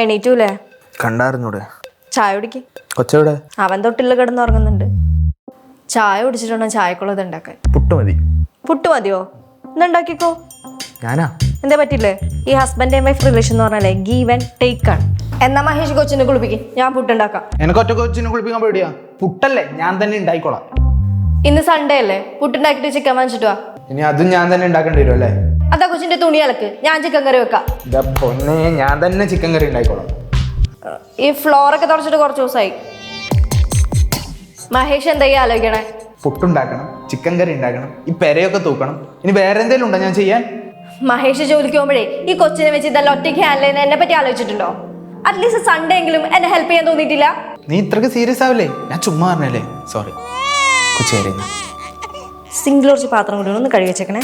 എണീറ്റൂലേ? കണ്ടായിരുന്നൂടെ ചായ കുടിക്ക്. കൊച്ചവിടെ? അവൻ തൊട്ടില്ല കിടന്നുറങ്ങുന്നുണ്ട് ചായ കുടിച്ചിട്ടുണ്ടോ? ചായക്കുള്ളത് ഉണ്ടാക്കാൻ. പുട്ട് മതി. പുട്ട് മതിയോ? ഇന്നുണ്ടാക്കിക്കോ ഞാനാ? എന്താ പറ്റില്ലേ ഈ ഹസ്ബൻഡ് ആൻഡ് വൈഫ് റിലേഷൻ എന്ന് പറഞ്ഞാലേ ഗീവൻ ടേക്ക് ആണ്. എന്നാ മഹേഷ് കൊച്ചിനെ കുളിപ്പിക്കും. ഞാൻ പുട്ടുണ്ടാക്കാം എനിക്ക് ഒറ്റ കൊച്ചിനെ കുളിപ്പിക്കാൻ പേടിയാ. പുട്ടല്ലേ? ഞാൻ തന്നെ ഉണ്ടായിക്കോളാം. ഇന്ന് സൺഡേ അല്ലേ? പുട്ടുണ്ടാക്കിയിട്ട് ചിക്കൻ വാങ്ങിച്ചിട്ട് വാ. ഇനി അതും ഞാൻ തന്നെ ഉണ്ടാക്കേണ്ടി വരും അല്ലേ? അതാ കൊച്ചിന്റെ തുണി അലക്ക്. ഞാൻ ചിക്കൻ കറി വെക്കാം. ഇതാ പൊന്നെ ഞാൻ തന്നെ ചിക്കൻ കറി ഉണ്ടായിക്കോളാം. ഈ ഫ്ലോർ ഒക്കെ തുടച്ചിട്ട് കുറച്ച് ദിവസമായി മഹേഷ് എന്തായി ആലോചിക്കണേ? പുട്ടുണ്ടാക്കണം ചിക്കൻ കറി ഉണ്ടാക്കണം ഈ പെരയൊക്കെ തൂക്കണം. ഇനി വേറെ എന്തെങ്കിലും ഉണ്ടോ ഞാൻ ചെയ്യാൻ? മഹേഷ് ജോലിക്ക് പോകുമ്പോഴേ ഈ കൊച്ചിനെ വെച്ച് ഇതെല്ലാം ഒറ്റയ്ക്ക് ഹാൻഡിൽ ചെയ്യുന്ന എന്നെ പറ്റി ആലോചിച്ചിട്ടുണ്ടോ? അറ്റ്ലീസ്റ്റ് സൺഡേ എങ്കിലും എന്നെ ഹെൽപ്പ് ചെയ്യാൻ തോന്നിയിട്ടില്ല. നീ ഇത്രക്ക് സീരിയസ് ആവില്ലേ? ഞാൻ ചുമ്മാ പറഞ്ഞല്ലേ? സോറി കൊച്ചേരി സിംഗിൾ പാത്രം കൂടി ഒന്ന് കഴുകി വെച്ചേക്കണേ.